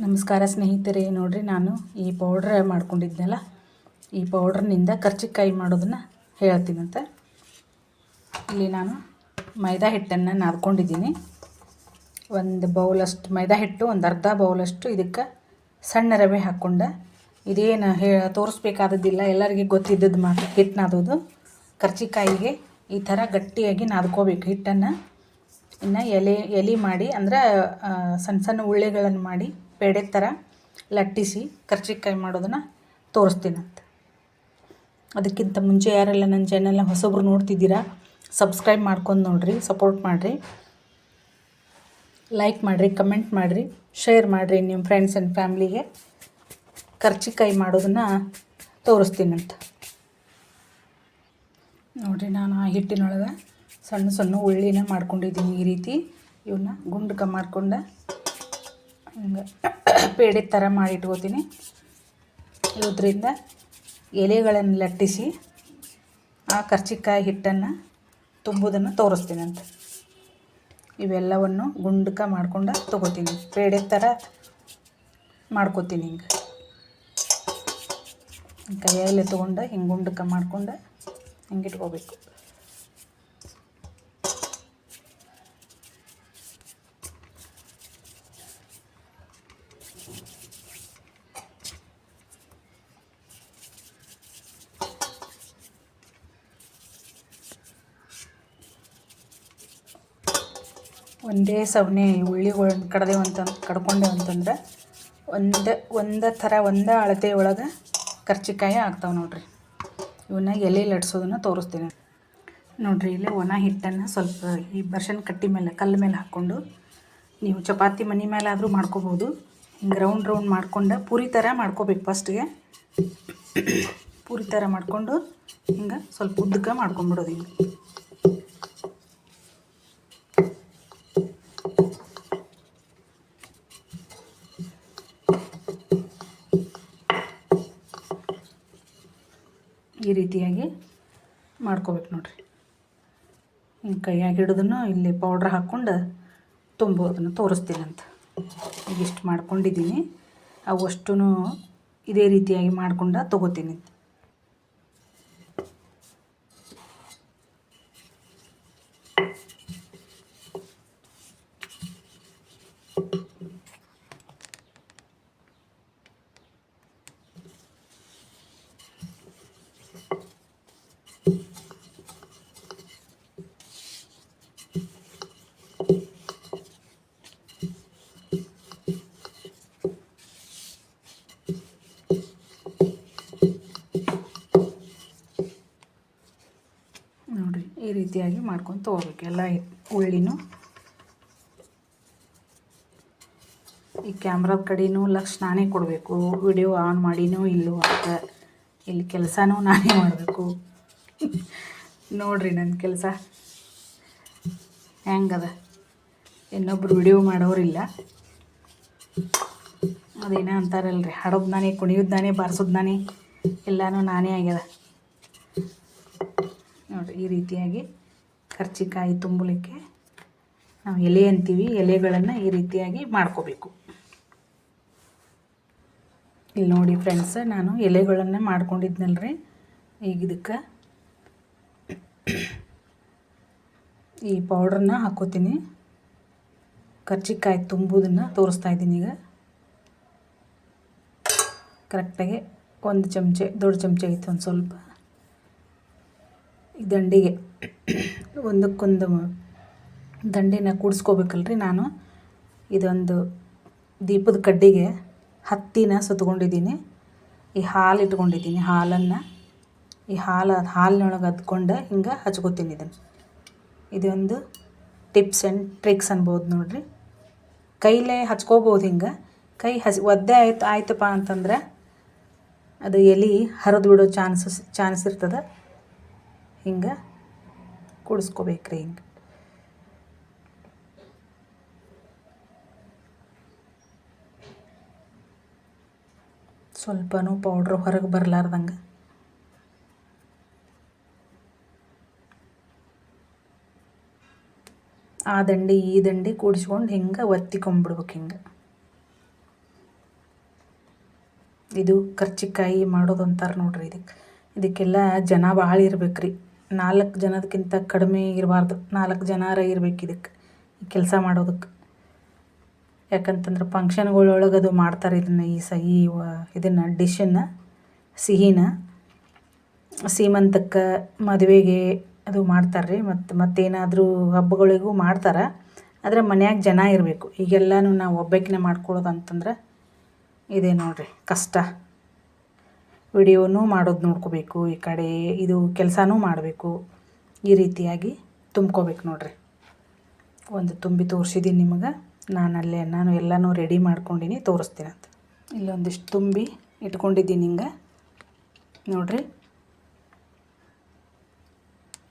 ನಮಸ್ಕಾರ ಸ್ನೇಹಿತರೆ, ನೋಡಿರಿ ನಾನು ಈ ಪೌಡ್ರ್ ಮಾಡ್ಕೊಂಡಿದ್ನಲ್ಲ ಈ ಪೌಡ್ರ್ನಿಂದ ಕರ್ಚಿಕಾಯಿ ಮಾಡೋದನ್ನು ಹೇಳ್ತೀನಂತೆ. ಇಲ್ಲಿ ನಾನು ಮೈದಾ ಹಿಟ್ಟನ್ನು ನಾದ್ಕೊಂಡಿದ್ದೀನಿ. ಒಂದು ಬೌಲಷ್ಟು, ಮೈದಾ ಹಿಟ್ಟು, ಒಂದು ಅರ್ಧ ಬೌಲಷ್ಟು ಇದಕ್ಕೆ ಸಣ್ಣ ರವೆ ಹಾಕ್ಕೊಂಡೆ ಇದೇನು ಹೇ, ತೋರಿಸ್ಬೇಕಾದದ್ದಿಲ್ಲ, ಎಲ್ಲರಿಗೆ ಗೊತ್ತಿದ್ದದ್ದು ಮಾತು ಹಿಟ್ಟು ನಾದೋದು. ಕರ್ಚಿಕಾಯಿಗೆ ಈ ಥರ ಗಟ್ಟಿಯಾಗಿ ನಾದ್ಕೋಬೇಕು ಹಿಟ್ಟನ್ನು. ಇನ್ನು ಎಲೆ ಎಲೆ ಮಾಡಿ, ಅಂದ್ರೆ ಸಣ್ಣ ಸಣ್ಣ ಉಳ್ಳೆಗಳನ್ನು ಮಾಡಿ ಪೇಡೆ ಥರ ಲಟ್ಟಿಸಿ ಕರ್ಚಿಕಾಯಿ ಮಾಡೋದನ್ನು ತೋರಿಸ್ತೀನಂತ. ಅದಕ್ಕಿಂತ ಮುಂಚೆ ಯಾರೆಲ್ಲ ನನ್ನ ಚಾನೆಲ್ನ ಹೊಸೊಬ್ರು ನೋಡ್ತಿದ್ದೀರಾ ಸಬ್ಸ್ಕ್ರೈಬ್ ಮಾಡ್ಕೊಂಡು ನೋಡಿರಿ ಸಪೋರ್ಟ್ ಮಾಡಿರಿ. ಲೈಕ್ ಮಾಡಿರಿ ಕಮೆಂಟ್ ಮಾಡಿರಿ ಶೇರ್ ಮಾಡಿರಿ ನಿಮ್ಮ ಫ್ರೆಂಡ್ಸ್ ಆ್ಯಂಡ್ ಫ್ಯಾಮ್ಲಿಗೆ ಕರ್ಚಿಕಾಯಿ ಮಾಡೋದನ್ನು ತೋರಿಸ್ತೀನಂತ. ನೋಡಿರಿ ನಾನು ಆ ಹಿಟ್ಟಿನೊಳಗೆ ಸಣ್ಣ ಸಣ್ಣ ಉಳ್ಳಿನ ಮಾಡ್ಕೊಂಡಿದ್ದೀನಿ ಈ ರೀತಿ. ಇವನ್ನ ಗುಂಡಕ ಮಾಡ್ಕೊಂಡು ಹಿಂಗೆ ಪೇಡೆ ಥರ ಮಾಡಿ ಇಟ್ಕೋತೀನಿ. ಇದರಿಂದ ಎಲೆಗಳನ್ನು ಲಟ್ಟಿಸಿ ಆ ಕರ್ಚಿಕಾಯಿ ಹಿಟ್ಟನ್ನು ತುಂಬುವುದನ್ನು ತೋರಿಸ್ತೀನಂತ ಇವೆಲ್ಲವನ್ನು ಗುಂಡಕ ಮಾಡ್ಕೊಂಡು ತೊಗೋತೀನಿ. ಪೇಡೆ ಥರ ಮಾಡ್ಕೋತೀನಿ ಹಿಂಗೆ. ಕೈಯಲ್ಲೇ ತೊಗೊಂಡು ಹಿಂಗೆ ಗುಂಡಕ ಮಾಡ್ಕೊಂಡು ಹಿಂಗೆ ಇಟ್ಕೋಬೇಕು. ಒಂದೇ ಸವನೆ ಉಳ್ಳಿಗಳನ್ನ ಕಡ್ದೇವು ಅಂತಂದು ಕಡ್ಕೊಂಡೇವು ಅಂತಂದ್ರೆ ಒಂದೇ ಒಂದೇ ಥರ ಒಂದೇ ಅಳತೆ ಒಳಗೆ ಕರ್ಚಿಕಾಯಿ ಆಗ್ತಾವೆ ನೋಡಿರಿ. ಇವನ್ನ ಎಲೆ ಲಟ್ಸೋದನ್ನು ತೋರಿಸ್ತೀನಿ. ನೋಡಿರಿ ಇಲ್ಲಿ ಒಣ ಹಿಟ್ಟನ್ನು ಸ್ವಲ್ಪ ಈ ಬರ್ಷನ್ ಕಟ್ಟಿ ಮೇಲೆ, ಕಲ್ಲು ಮೇಲೆ ಹಾಕ್ಕೊಂಡು ನೀವು ಚಪಾತಿ ಮನೆ ಮೇಲೆ ಆದರೂ ಮಾಡ್ಕೋಬೋದು. ಹಿಂಗೆ ರೌಂಡ್ ರೌಂಡ್ ಮಾಡ್ಕೊಂಡು ಪೂರಿ ಥರ ಮಾಡ್ಕೋಬೇಕು ಫಸ್ಟಿಗೆ. ಪೂರಿ ಥರ ಮಾಡಿಕೊಂಡು ಹಿಂಗೆ ಸ್ವಲ್ಪ ಉದ್ದಕ್ಕೆ ಮಾಡ್ಕೊಂಬಿಡೋದು ಹಿಂಗೆ. ಈ ರೀತಿಯಾಗಿ ಮಾಡ್ಕೋಬೇಕು ನೋಡಿರಿ. ಹಿಂಗೆ ಕೈಯಾಗಿ ಹಿಡಿದನ್ನು ಇಲ್ಲಿ ಪೌಡ್ರ್ ಹಾಕ್ಕೊಂಡು ತುಂಬೋದನ್ನು ತೋರಿಸ್ತೀನಿ ಅಂತ. ಈಗಿಷ್ಟು ಮಾಡ್ಕೊಂಡಿದ್ದೀನಿ. ಅವಷ್ಟು ಇದೇ ರೀತಿಯಾಗಿ ಮಾಡ್ಕೊಂಡು ತೊಗೋತೀನಿ ನೋಡಿರಿ ಈ ರೀತಿಯಾಗಿ ಮಾಡ್ಕೊಂಡು ತೊಗೋಬೇಕು ಎಲ್ಲ ಉಳ್ಳಿನೂ. ಈ ಕ್ಯಾಮ್ರಾದ ಕಡೆಯೂ ಲಕ್ಷ ನಾನೇ ಕೊಡಬೇಕು. ವಿಡಿಯೋ ಆನ್ ಮಾಡಿನೂ ಇಲ್ಲೋ ಅಂತ. ಇಲ್ಲಿ ಕೆಲಸನೂ ನಾನೇ ಮಾಡಬೇಕು. ನೋಡಿರಿ ನನ್ನ ಕೆಲಸ. ಹೆಂಗದ? ಇನ್ನೊಬ್ರು ವಿಡಿಯೋ ಮಾಡೋರಿಲ್ಲ. ಅದೇನೋ ರೀ ಹಾಡೋದು ನಾನೇ ಕುಣಿಯೋದು ನಾನೇ ಬಾರಿಸೋದು ನಾನೇ ಎಲ್ಲನೂ ನಾನೇ ಆಗ್ಯದ. ನೋಡಿರಿ ಈ ರೀತಿಯಾಗಿ ಕರ್ಚಿಕಾಯಿ ತುಂಬಲಿಕ್ಕೆ ನಾವು ಎಲೆ ಅಂತೀವಿ, ಎಲೆಗಳನ್ನು ಈ ರೀತಿಯಾಗಿ ಮಾಡ್ಕೋಬೇಕು. ಇಲ್ಲಿ ನೋಡಿ ಫ್ರೆಂಡ್ಸ್ ನಾನು ಎಲೆಗಳನ್ನು ಮಾಡ್ಕೊಂಡಿದ್ನಲ್ರಿ. ಈಗ ಇದಕ್ಕೆ ಈ ಪೌಡ್ರನ್ನ ಹಾಕೋತೀನಿ. ಕರ್ಚಿಕಾಯಿ ತುಂಬುದನ್ನು ತೋರಿಸ್ತಾ ಇದ್ದೀನಿ ಈಗ. ಕರೆಕ್ಟಾಗಿ ಒಂದು ಚಮಚೆ, ದೊಡ್ಡ ಚಮಚೆ ಐತೆ ಒಂದು ಸ್ವಲ್ಪ. ಈ ದಂಡಿಗೆ. ಒಂದಕ್ಕೊಂದು ದಂಡಿನ ಕೂಡಿಸ್ಕೋಬೇಕಲ್ರಿ ನಾನು. ಇದೊಂದು ದೀಪದ ಕಡ್ಡಿಗೆ ಹತ್ತಿನ ಸುತ್ಕೊಂಡಿದ್ದೀನಿ. ಈ ಹಾಲು ಇಟ್ಕೊಂಡಿದ್ದೀನಿ, ಹಾಲನ್ನು. ಈ ಹಾಲು, ಹಾಲಿನೊಳಗೆ ಹದ್ಕೊಂಡು ಹಿಂಗೆ ಹಚ್ಕೋತೀನಿ ಇದನ್ನು. ಇದೊಂದು ಟಿಪ್ಸ್ ಆ್ಯಂಡ್ ಟ್ರಿಕ್ಸ್ ಅನ್ಬೋದು ನೋಡಿರಿ. ಕೈಲೇ ಹಚ್ಕೋಬೋದು ಹಿಂಗೆ. ಕೈ ಹಸಿ, ಒದ್ದೆ ಆಯ್ತು, ಆಯ್ತಪ್ಪ ಅಂತಂದ್ರೆ ಅದು ಎಲೆ ಹರಿದು ಬಿಡೋ ಚಾನ್ಸಸ್, ಚಾನ್ಸ್ ಇರ್ತದೆ. ಹಿಂಗೆ ಕುಡಿಸ್ಕೋಬೇಕ್ರಿ ಹಿಂಗೆ. ಸ್ವಲ್ಪನೂ ಪೌಡ್ರ್ ಹೊರಗೆ ಬರಲಾರ್ದಂಗೆ. ಆ ದಂಡಿ, ಈ ದಂಡಿ ಕೂಡಿಸ್ಕೊಂಡು ಹಿಂಗೆ ಒತ್ತಿಕೊಂಡ್ಬಿಡ್ಬೇಕು ಹಿಂಗೆ. ಇದು ಕರ್ಚಿಕಾಯಿ ಮಾಡೋದು ಅಂತಾರೆ ನೋಡ್ರಿ ಇದಕ್ಕೆ ಇದಕ್ಕೆಲ್ಲ ಜನ ಭಾಳ ಇರ್ಬೇಕು ರೀ ನಾಲ್ಕು ಜನದಕ್ಕಿಂತ ಕಡಿಮೆ ಇರಬಾರ್ದು. ನಾಲ್ಕು ಜನಾರ ಇರ್ಬೇಕು ಇದಕ್ಕೆ ಕೆಲಸ ಮಾಡೋದಕ್ಕೆ ಯಾಕಂತಂದ್ರೆ ಫಂಕ್ಷನ್ಗಳೊಳಗೆ ಅದು ಮಾಡ್ತಾರೆ ಇದನ್ನು ಈ ಸಹಿ ಈ ಇದನ್ನು ಡಿಶನ್ನು ಸಿಹಿನ. ಸೀಮಂತಕ್ಕೆ ಮದುವೆಗೆ ಅದು ಮಾಡ್ತಾರೆ ರೀ ಮತ್ತು ಮತ್ತೇನಾದರೂ ಹಬ್ಬಗಳಿಗೂ ಮಾಡ್ತಾರೆ. ಆದರೆ ಮನ್ಯಾಗ ಜನ ಇರಬೇಕು. ಈಗೆಲ್ಲನೂ ನಾವು ಒಬ್ಬಾಕಿನೇ ಮಾಡ್ಕೊಳ್ಳೋದು ಅಂತಂದ್ರೆ ಇದೇ ನೋಡಿರಿ ಕಷ್ಟ. ವಿಡಿಯೋನೂ ಮಾಡೋದು ನೋಡ್ಕೋಬೇಕು, ಈ ಕಡೆ ಇದು ಕೆಲಸನೂ ಮಾಡಬೇಕು. ಈ ರೀತಿಯಾಗಿ ತುಂಬ್ಕೋಬೇಕು ನೋಡ್ರಿ. ಒಂದು ತುಂಬಿ ತೋರಿಸಿದ್ದೀನಿ ನಿಮಗೆ. ನಾನು ಅಲ್ಲೇ ನಾನು ಎಲ್ಲನೂ ರೆಡಿ ಮಾಡ್ಕೊಂಡಿನಿ ಅಂತ. ಇಲ್ಲೊಂದಿಷ್ಟು ತುಂಬಿ ಇಟ್ಕೊಂಡಿದ್ದೀನಿ ಹಿಂಗೆ. ನೋಡ್ರಿ.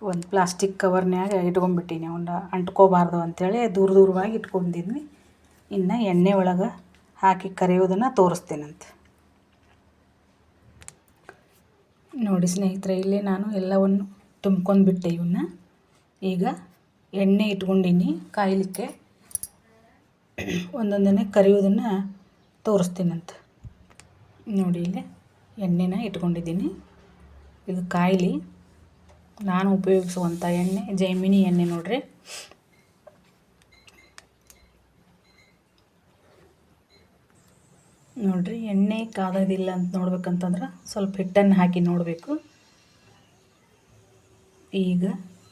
ಒಂದು ಪ್ಲಾಸ್ಟಿಕ್ ಕವರ್ನ್ಯಾಗ ಇಟ್ಕೊಂಡ್ಬಿಟ್ಟೀನಿ ಅವನ್ನ ಅಂಟ್ಕೋಬಾರ್ದು ಅಂಥೇಳಿ ದೂರ ದೂರವಾಗಿ ಇಟ್ಕೊಂಡಿದ್ದೀನಿ ಇನ್ನು ಎಣ್ಣೆ ಒಳಗೆ ಹಾಕಿ ಕರೆಯೋದನ್ನು ತೋರಿಸ್ತೇನಂತೆ ನೋಡಿ ಸ್ನೇಹಿತರೆ, ಇಲ್ಲಿ ನಾನು ಎಲ್ಲವನ್ನು ತುಂಬ್ಕೊಂಡ್ಬಿಟ್ಟೆ ಇವನ್ನ ಈಗ ಎಣ್ಣೆ ಇಟ್ಕೊಂಡಿನಿ, ಕಾಯಲಿಕ್ಕೆ ಒಂದೊಂದನ್ನೇ ಕರಿಯೋದನ್ನು ತೋರಿಸ್ತೀನಂತೆ. ನೋಡಿ ಇಲ್ಲಿ ಎಣ್ಣೆನ ಇಟ್ಕೊಂಡಿದ್ದೀನಿ. ಇದು ಕಾಯಿಲಿ. ನಾನು ಉಪಯೋಗಿಸುವಂಥ ಎಣ್ಣೆ, ಜೈಮಿನಿ ಎಣ್ಣೆ ನೋಡ್ರಿ. ನೋಡ್ರಿ, ಎಣ್ಣೆ ಕಾದೋದಿಲ್ಲ ಅಂತ ನೋಡ್ಬೇಕಂತಂದ್ರೆ ಸ್ವಲ್ಪ ಹಿಟ್ಟನ್ನು ಹಾಕಿ ನೋಡಬೇಕು. ಈಗ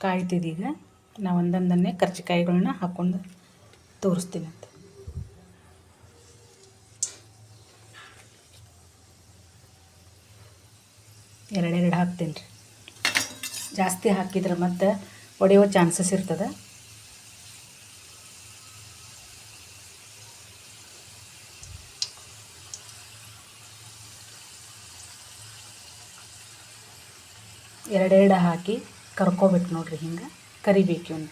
ಕಾಯ್ತಿದೀಗ ನಾವು ಒಂದೊಂದನ್ನೇ ಕರ್ಜಿಕಾಯಿಗಳನ್ನ ಹಾಕ್ಕೊಂಡು ತೋರಿಸ್ತೀನಿ ಅಂತ. ಎರಡೆರಡು ಹಾಕ್ತೀನಿ ರೀ ಜಾಸ್ತಿ ಹಾಕಿದ್ರೆ ಮತ್ತು ಒಡೆಯೋ ಚಾನ್ಸಸ್ ಇರ್ತದೆ. ಎರಡೆರಡು ಹಾಕಿ ಕರ್ಕೋಬೇಕು ನೋಡ್ರಿ ಹಿಂಗೆ. ಕರಿಬೇಕು ಇವನು.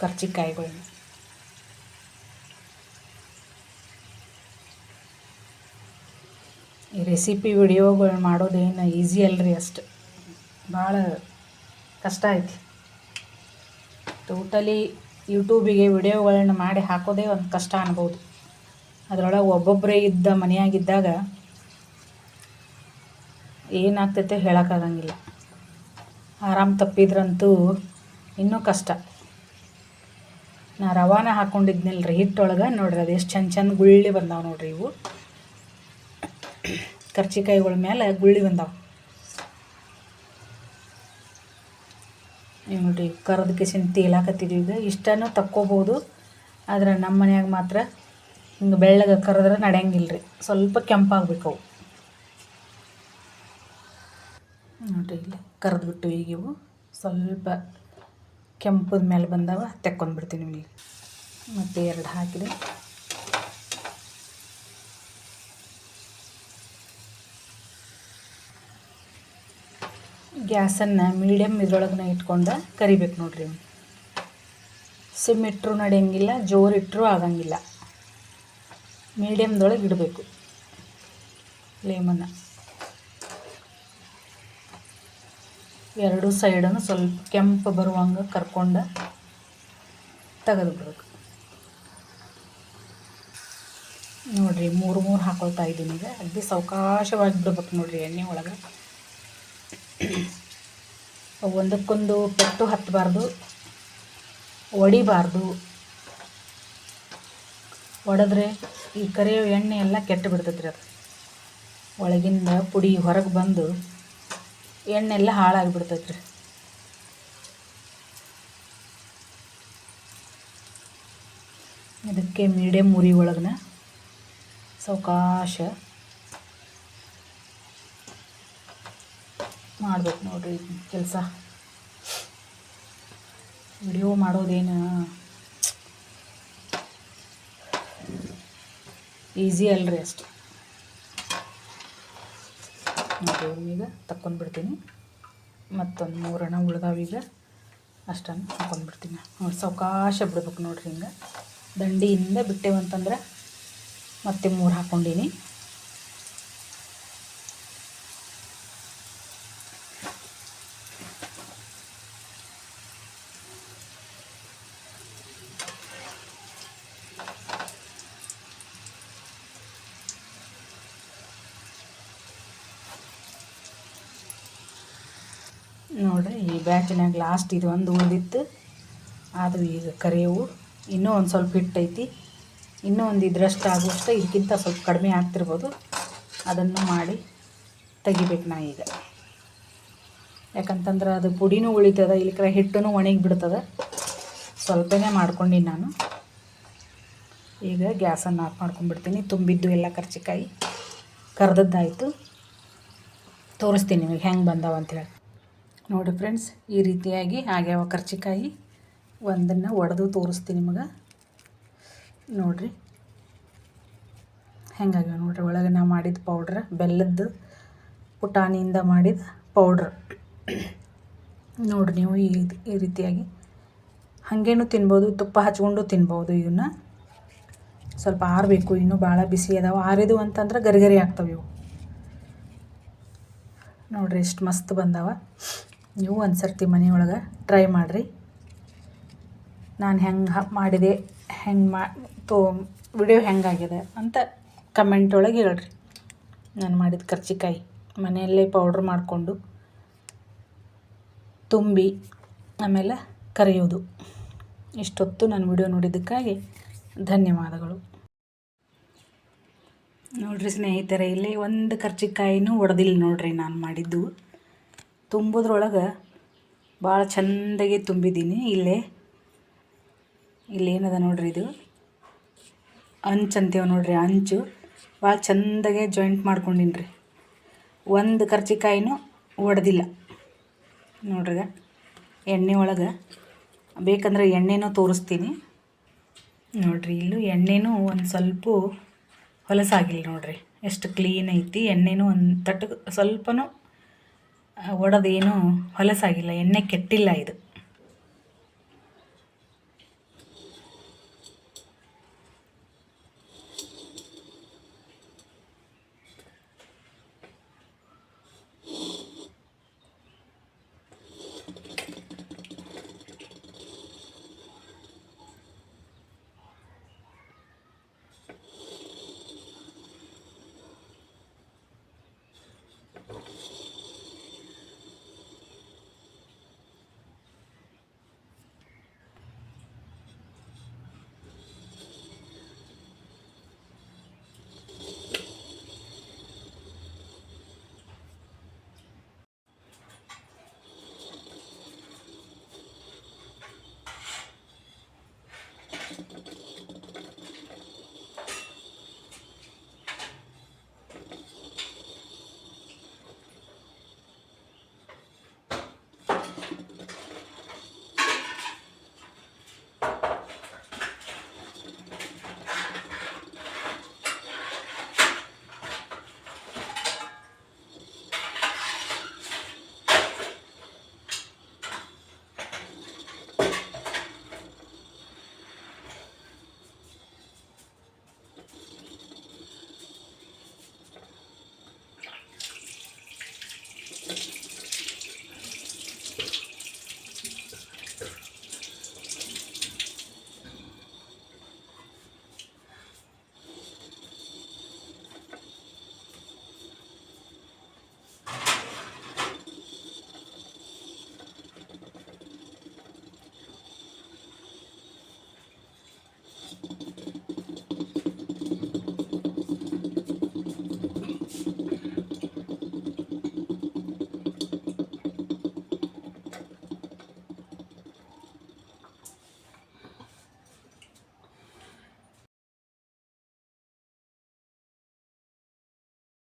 ಕರ್ಚಿಕಾಯಿಗಳನ್ನ ಈ ರೆಸಿಪಿ ವಿಡಿಯೋಗಳು ಮಾಡೋದೇನು ಈಸಿ ಅಲ್ರಿ ಅಷ್ಟು. ಭಾಳ ಕಷ್ಟ ಐತಿ. ಟೋಟಲಿ ಯೂಟ್ಯೂಬಿಗೆ ವಿಡಿಯೋಗಳನ್ನ ಮಾಡಿ ಹಾಕೋದೇ ಒಂದು ಕಷ್ಟ ಅನ್ಬೋದು. ಅದರೊಳಗೆ ಒಬ್ಬೊಬ್ಬರೇ ಇದ್ದ ಮನೆಯಾಗಿದ್ದಾಗ ಏನಾಗ್ತೈತೆ ಹೇಳೋಕ್ಕಾಗಂಗಿಲ್ಲ ಆರಾಮ್ ತಪ್ಪಿದ್ರಂತೂ ಇನ್ನೂ ಕಷ್ಟ. ನಾ ರವಾನ ಹಾಕ್ಕೊಂಡಿದ್ನಲ್ಲ ರೀ ಹಿಟ್ಟೊಳಗೆ ನೋಡ್ರಿ ಅದು ಎಷ್ಟು ಚಂದ ಚಂದ ಗುಳ್ಳಿ ಬಂದಾವೆ ನೋಡ್ರಿ ಇವು. ಕರ್ಚಿಕಾಯಿಗಳ ಮೇಲೆ ಗುಳ್ಳಿ ಬಂದಾವೆ. ನೀವು ನೋಡ್ರಿ ಕರದ ಕಿಸಿನ ತೇಲಾಕತ್ತಿದ್ವಿ ಈಗ, ಇಷ್ಟನೂ ತಕ್ಕೋಬೋದು. ಆದರೆ ನಮ್ಮ ಮನ್ಯಾಗ ಮಾತ್ರ ಹಿಂಗೆ ಬೆಳ್ಳಗೆ ಕರೆದ್ರೆ ನಡೆಯಂಗಿಲ್ಲ ರೀ ಸ್ವಲ್ಪ ಕೆಂಪಾಗಬೇಕು ಅವು ನೋಡಿರಿ ಇಲ್ಲಿ ಕರೆದ್ಬಿಟ್ಟು ಈಗ ಇವು. ಸ್ವಲ್ಪ ಕೆಂಪದ ಮೇಲೆ ಬಂದವ ತೆಕ್ಕೊಂಡ್ಬಿಡ್ತೀನಿ ಈಗ ಮತ್ತು ಎರಡು ಹಾಕಿದೆ. ಗ್ಯಾಸನ್ನು ಮೀಡಿಯಮ್ ಇದ್ರೊಳಗೆ ಇಟ್ಕೊಂಡು ಕರಿಬೇಕು ನೋಡ್ರಿ ಸಿಮ್ ಇಟ್ಟರು ನಡೆಯಂಗಿಲ್ಲ, ಜೋರು ಇಟ್ಟರೂ ಆಗಂಗಿಲ್ಲ. ಮೀಡಿಯಮ್ದೊಳಗೆ ಇಡಬೇಕು. ಲೇಮನ್ನು. ಎರಡು ಸೈಡನ್ನು ಸ್ವಲ್ಪ ಕೆಂಪು ಬರುವಂಗೆ ಕರ್ಕೊಂಡು ತೆಗೆದು ಬಿಡ್ಬೇಕು ನೋಡಿರಿ, ಮೂರು ಮೂರು ಹಾಕೊಳ್ತಾ ಇದ್ದೀನಿ ಈಗ. ಅಗ್ದಿ ಸಾವಕಾಶವಾಗಿ ಬಿಡ್ಬೇಕು ನೋಡಿರಿ ಎಣ್ಣೆ ಒಳಗೆ. ಒಂದಕ್ಕೊಂದು ಪೆಟ್ಟು ಹತ್ತಬಾರ್ದು, ಒಡಿಬಾರ್ದು. ಒಡೆದ್ರೆ ಈ ಕರಿಯೋ ಎಣ್ಣೆ ಎಲ್ಲ ಕೆಟ್ಟು ಬಿಡ್ತೈತ್ರಿ ಅದು. ಒಳಗಿಂದ ಪುಡಿ ಹೊರಗೆ ಬಂದು ಎಣ್ಣೆಲ್ಲ ಹಾಳಾಗಿಬಿಡ್ತೈತ್ರಿ ಇದಕ್ಕೆ ಮೀಡಿಯಮ್ ಉರಿ ಒಳಗನ ಸಾವಕಾಶ ಮಾಡ್ಬೇಕು ನೋಡಿರಿ ಕೆಲಸ. ವಿಡಿಯೋ ಮಾಡೋದೇನು ಈಸಿ ಅಲ್ರಿ ಅಷ್ಟು. ನೋಡಿ ಈಗ ತಕ್ಕೊಂಡ್ಬಿಡ್ತೀನಿ ಮತ್ತೊಂದು ಮೂರಣ ಉಳ್ದಾವೀಗ ಅಷ್ಟನ್ನು ಹಾಕೊಂಡ್ಬಿಡ್ತೀನಿ ನೋಡಿ ಸಾವಕಾಶ ಬಿಡ್ಬೇಕು ನೋಡ್ರಿ ಹಿಂಗೆ. ದಂಡಿಯಿಂದ ಬಿಟ್ಟೇವಂತಂದ್ರೆ ಮತ್ತೆ ಮೂರು ಹಾಕ್ಕೊಂಡೀನಿ ನೋಡ್ರಿ, ಈ ಬ್ಯಾಚಿನಾಗ ಲಾಸ್ಟ್ ಇದು ಒಂದು ಉಳಿದಿತ್ತು. ಅದು ಈಗ ಕರಿಯವು ಇನ್ನೂ ಒಂದು ಸ್ವಲ್ಪ ಹಿಟ್ಟೈತಿ. ಇನ್ನೂ ಒಂದು ಇದ್ರಷ್ಟು ಆಗುವಷ್ಟು ಇದಕ್ಕಿಂತ ಸ್ವಲ್ಪ ಕಡಿಮೆ ಆಗ್ತಿರ್ಬೋದು. ಅದನ್ನು ಮಾಡಿ ತೆಗಿಬೇಕು ನಾ ಈಗ. ಯಾಕಂತಂದ್ರೆ ಅದು ಪುಡಿನೂ ಉಳಿತದ ಇಲ್ಲಿಕ್ರ ಹಿಟ್ಟೂ ಒಣಗಿ ಬಿಡ್ತದೆ. ಸ್ವಲ್ಪನೇ ಮಾಡ್ಕೊಂಡಿನಿ ನಾನು. ಈಗ ಗ್ಯಾಸನ್ನು ಆಫ್ ಮಾಡ್ಕೊಂಡ್ಬಿಡ್ತೀನಿ. ತುಂಬಿದ್ದು ಎಲ್ಲ ಕರ್ಚಿಕಾಯಿ. ಕರ್ದದ್ದಾಯಿತು. ತೋರಿಸ್ತೀನಿ ನಿಮಗೆ ಹೆಂಗೆ ಬಂದಾವ ಅಂತೇಳಿ ನೋಡಿ ಫ್ರೆಂಡ್ಸ್, ಈ ರೀತಿಯಾಗಿ ಆಗ್ಯಾವ ಕರ್ಚಿಕಾಯಿ ಒಂದನ್ನು ಒಡೆದು ತೋರಿಸ್ತೀನಿ ನಿಮಗೆ. ನೋಡಿರಿ. ಹೆಂಗಾಗ್ಯಾವ ನೋಡ್ರಿ, ಒಳಗೆ ನಾ ಮಾಡಿದ ಪೌಡ್ರ್ ಬೆಲ್ಲದ್ದು ಪುಟಾಣಿಯಿಂದ ಮಾಡಿದ ಪೌಡ್ರ್ ನೋಡಿರಿ ನೀವು ಈ ಈ ರೀತಿಯಾಗಿ. ಹಾಗೇನು ತಿನ್ಬೋದು, ತುಪ್ಪ ಹಚ್ಕೊಂಡು ತಿನ್ಬೋದು ಇವನ್ನ ಸ್ವಲ್ಪ ಆರಬೇಕು, ಇನ್ನೂ ಭಾಳ ಬಿಸಿ ಅದಾವೆ. ಆರಿದು ಅಂತಂದ್ರೆ ಗರಿಗರಿ ಆಗ್ತವೆ ಇವು. ನೋಡ್ರಿ, ಎಷ್ಟು ಮಸ್ತ್ ಬಂದಾವ. ನೀವು ಒಂದು ಸರ್ತಿ ಮನೆಯೊಳಗೆ ಟ್ರೈ ಮಾಡಿರಿ. ನಾನು ಹೆಂಗೆ ಮಾಡಿದೆ, ಹೆಂಗೆ ಮಾ, ತೋ ವಿಡಿಯೋ ಹೆಂಗಾಗಿದೆ ಅಂತ ಕಮೆಂಟ್ ಒಳಗೆ ಹೇಳ್ರಿ. ನಾನು ಮಾಡಿದ ಕರ್ಚಿಕಾಯಿ ಮನೆಯಲ್ಲೇ ಪೌಡ್ರ್ ಮಾಡಿಕೊಂಡು ತುಂಬಿ ಆಮೇಲೆ ಕರೆಯೋದು. ಇಷ್ಟೊತ್ತು ನಾನು ವಿಡಿಯೋ ನೋಡಿದ್ದಕ್ಕಾಗಿ ಧನ್ಯವಾದಗಳು. ನೋಡ್ರಿ ಸ್ನೇಹಿತರೆ, ಇಲ್ಲಿ ಒಂದು ಕರ್ಚಿಕಾಯಿನೂ ಒಡೆದಿಲ್ಲ ನೋಡ್ರಿ ನಾನು ಮಾಡಿದ್ದು. ತುಂಬೋದ್ರೊಳಗೆ ಭಾಳ ಚೆಂದಾಗಿ ತುಂಬಿದ್ದೀನಿ. ಇಲ್ಲೇ ಇಲ್ಲೇನದ ನೋಡ್ರಿ ಇದು? ಅಂಚು ಅಂತೀವಿ ನೋಡ್ರಿ, ಅಂಚು. ಭಾಳ ಚೆಂದಾಗೆ ಜಾಯಿಂಟ್ ಮಾಡ್ಕೊಂಡಿನಿ ರೀ ಒಂದು ಕರ್ಚಿಕಾಯಿನೂ ಒಡೆದಿಲ್ಲ. ನೋಡ್ರಿ ಎಣ್ಣೆ ಒಳಗೆ. ಬೇಕಂದ್ರೆ ಎಣ್ಣೆನೂ ತೋರಿಸ್ತೀನಿ. ನೋಡ್ರಿ, ಇಲ್ಲೂ ಎಣ್ಣೆನೂ ಒಂದು ಸ್ವಲ್ಪ ಹೊಲಸಾಗಿಲ್ಲ ನೋಡ್ರಿ. ಎಷ್ಟು ಕ್ಲೀನ್ ಐತಿ, ಎಣ್ಣೆನೂ ಒಂದು ತಟ್ಟು ಸ್ವಲ್ಪನೂ ಒಡೆದೇನು ಹೊಲಸಾಗಿಲ್ಲ ಎಣ್ಣೆ ಕೆಟ್ಟಿಲ್ಲ ಇದು.